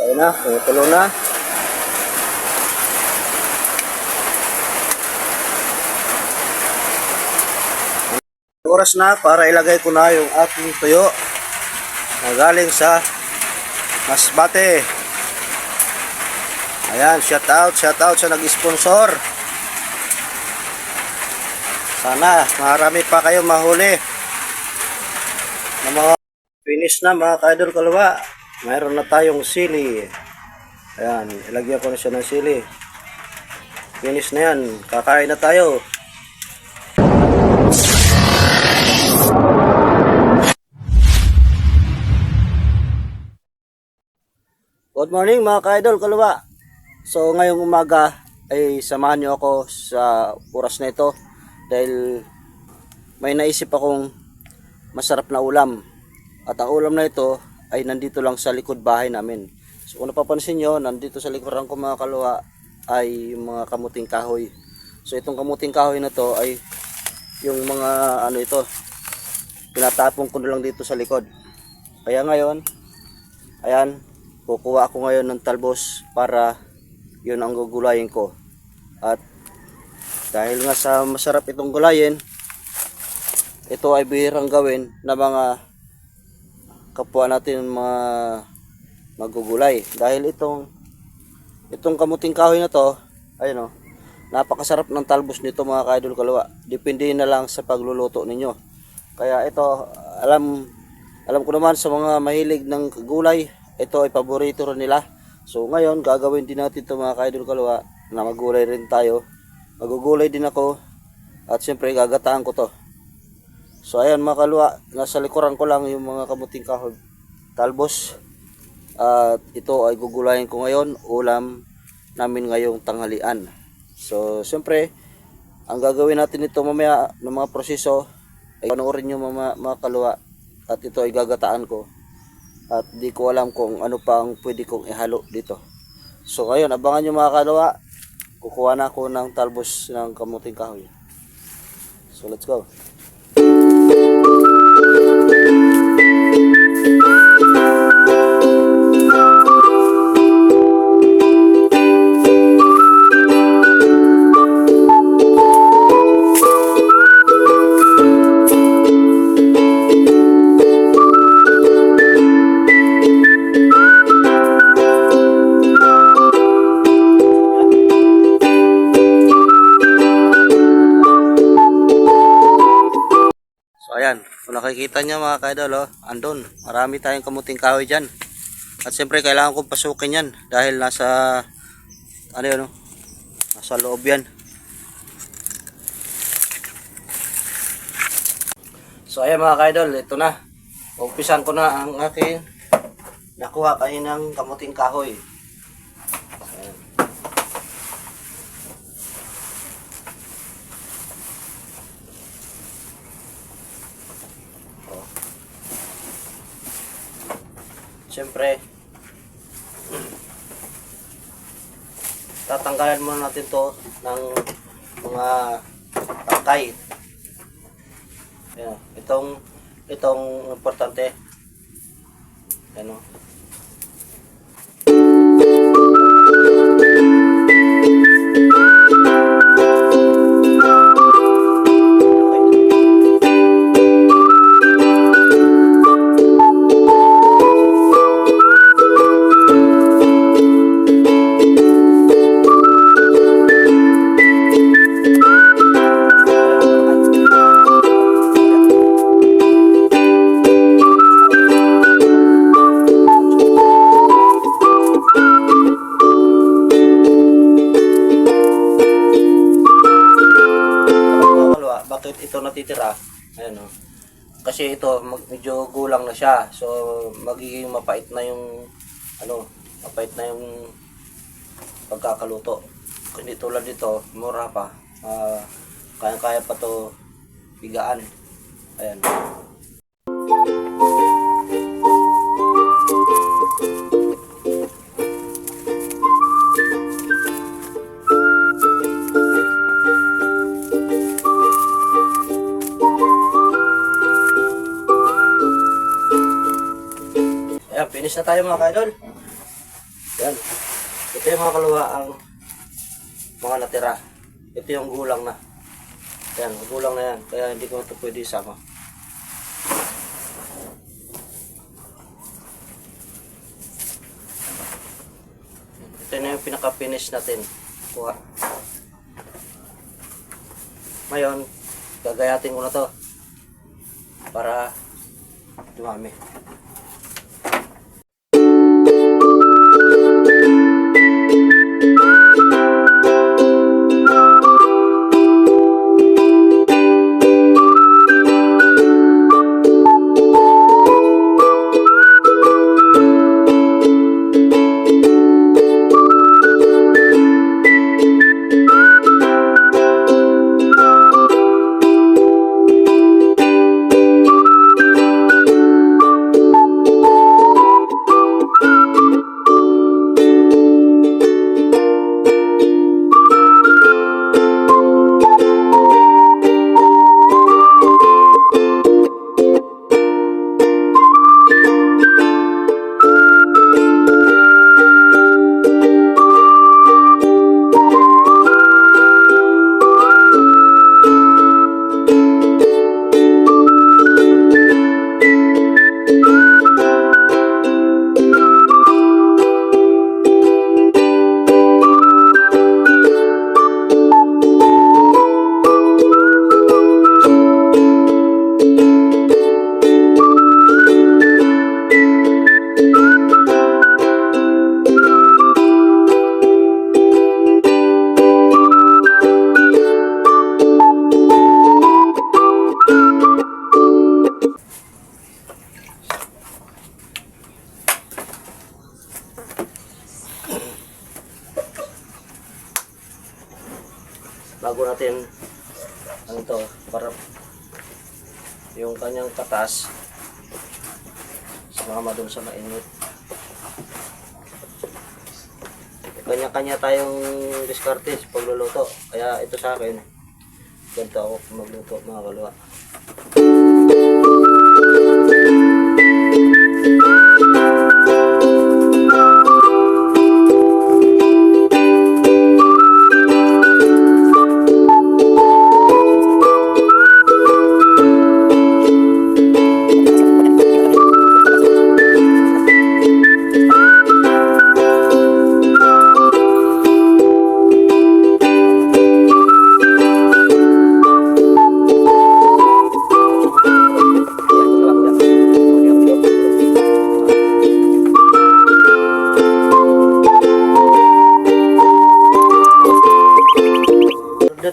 Ayun na, tumutulo na. Oras na para ilagay ko na yung aking tuyo na galing sa Masbate. Ayan, shout out, shout out sa nag-sponsor. Sana marami pa kayo mahuli na mga finish na mga kaidol kalwa. Mayroon na tayong sili. Ayan, ilagyan ko na siya ng sili. Finish na yan. Kakain na tayo. Good morning mga ka-idol kalwa. So ngayong umaga ay samahan niyo ako sa oras na ito dahil may naisip akong masarap na ulam. At ang ulam na ito ay nandito lang sa likod bahay namin. So kung napapansin nyo, nandito sa likuran ko mga kalwa ay mga kamuting kahoy. So itong kamuting kahoy na to ay yung mga ano ito, tinatapon ko na lang dito sa likod. Kaya ngayon, ayan, kukuha ako ngayon ng talbos para yun ang gugulayin ko. At dahil nga sa masarap itong gulayin, ito ay bihirang gawin na mga kapwa natin mga magugulay. Dahil itong itong kamuting kahoy na to, ayun o, napakasarap ng talbos nito mga kaidol kalawa. Depende na lang sa pagluluto ninyo. Kaya ito, alam alam ko naman sa mga mahilig ng gulay, ito ay paborito rin nila. So ngayon, gagawin din natin ito mga kaidol kalawa na magulay rin tayo. Magugulay din ako at siyempre gagataan ko to. So ayan mga kalwa, nasa likuran ko lang yung mga kamuting kahoy talbos. At ito ay gugulayin ko ngayon, ulam namin ngayong tanghalian. So siyempre, ang gagawin natin ito mamaya ng mga proseso ay panoorin nyo mga, mga kalwa at ito ay gagataan ko. At di ko alam kung ano pa ang pwede kong ihalo dito. So ngayon, abangan nyo mga kalwa, kukuha na ako ng talbos ng kamuting kahoy. So let's go. Nakikita niya mga kaidol, oh, andun, marami tayong kamuting kahoy dyan. At siyempre kailangan kong pasukin yan dahil nasa, ano yun, oh, nasa loob yan. So ayan mga kaidol, ito na. Umpisan ko na ang aking nakuha kaninang kamuting kahoy. Siyempre, tatanggalan muna natin to ng mga tangkay. Ayan, itong itong importante. Ano? Natitira? Ayan o. Kasi ito, mag, medyo gulang na siya. So, magiging mapait na yung, ano, mapait na yung pagkakaluto. Hindi tulad dito, mura pa. Ah, kaya-kaya pa to bigaan. Ayan. Finish na tayo mga kaidol. Yan. Ito yung mga kaluwa ang mga natira. Ito yung gulang na. Yan, gulang na yan. Kaya hindi ko ito pwede isama. Ito na yung pinaka-finish natin. Kuha. Ngayon, gagayatin ko na to. Para dumami. Bago natin ano to para yung kanyang katas sumama dun sa mainit. Kanya-kanya tayong diskarte pagluluto. Kaya ito sa akin ganito ako magluto mga kalwa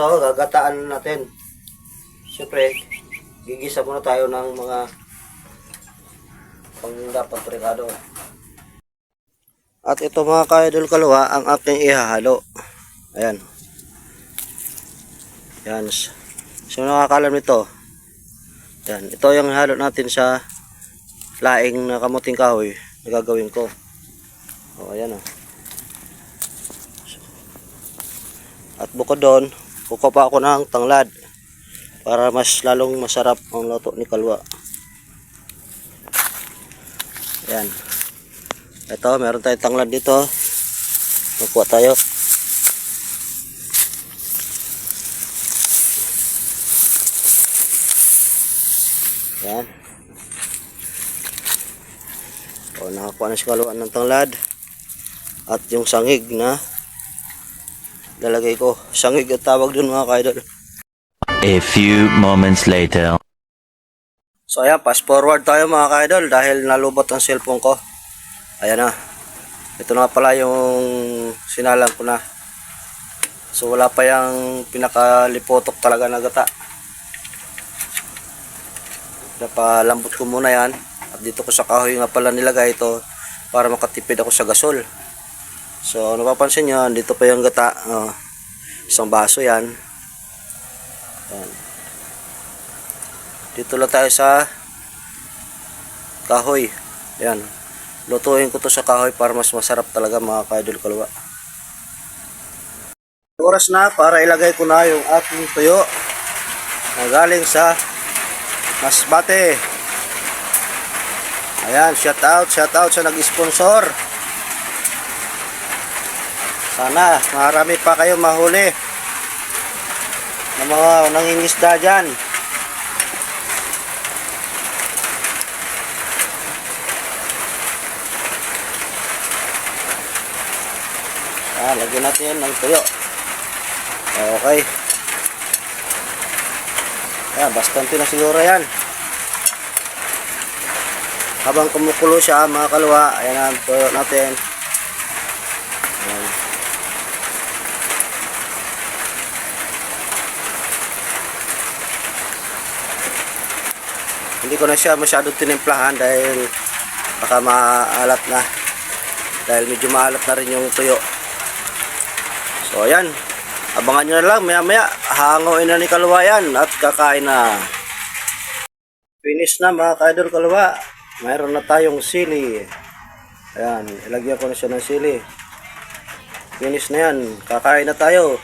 Dito, gagataan natin. Siyempre, gigisa muna tayo ng mga pang dapat rekado. At ito mga ka-idol kalwa, ang aking ihahalo. Ayan. Yan. So nakakalam nito. Yan. Ito yung halo natin sa laing na kamuting kahoy na gagawin ko. O, ayan o. At bukod doon, kukuha pa ako ng tanglad para mas lalong masarap ang luto ni Kalwa. Ayan. Ito, meron tayong tanglad dito. Kukuha tayo. Ayan. O, nakakuha na si Kalwa ng tanglad. At yung sangig na lalagay ko. Sangig at tawag dun mga kaidol. A few moments later. So ayan, fast forward tayo mga kaidol dahil nalubot ang cellphone ko. Ayan na. Ito na pala yung sinalang ko na. So wala pa yung pinakalipotok talaga na gata. Napalambot ko muna yan. At dito ko sa kahoy nga pala nilagay ito para makatipid ako sa gasol. So napapansin nyo, dito pa yung gata. Oh, isang baso yan. Ayan. Dito lang tayo sa kahoy. Ayan. Lutuin ko to sa kahoy para mas masarap talaga mga kaidol kalwa. Oras na para ilagay ko na yung ating tuyo na galing sa Masbate. Ayan, shout out, shout out sa nag-sponsor. Sana marami pa kayo mahuli ng mga nangingisda dyan. Ah, lagyan natin ng tuyo. Okay. Ayan, bastante na siguro yan. Habang kumukulo siya, mga kalwa, ayan ang tuyo natin. Hindi ko na siya masyadong tinimplahan dahil baka maalat na. Dahil medyo maalat na rin yung tuyo. So ayan, abangan nyo na lang maya maya. Hangoin na ni Kalwa yan at kakain na. Finish na mga ka-idol Kalwa. Mayroon na tayong sili. Ayan, ilagyan ko na siya ng sili. Finish na yan. Kakain na tayo.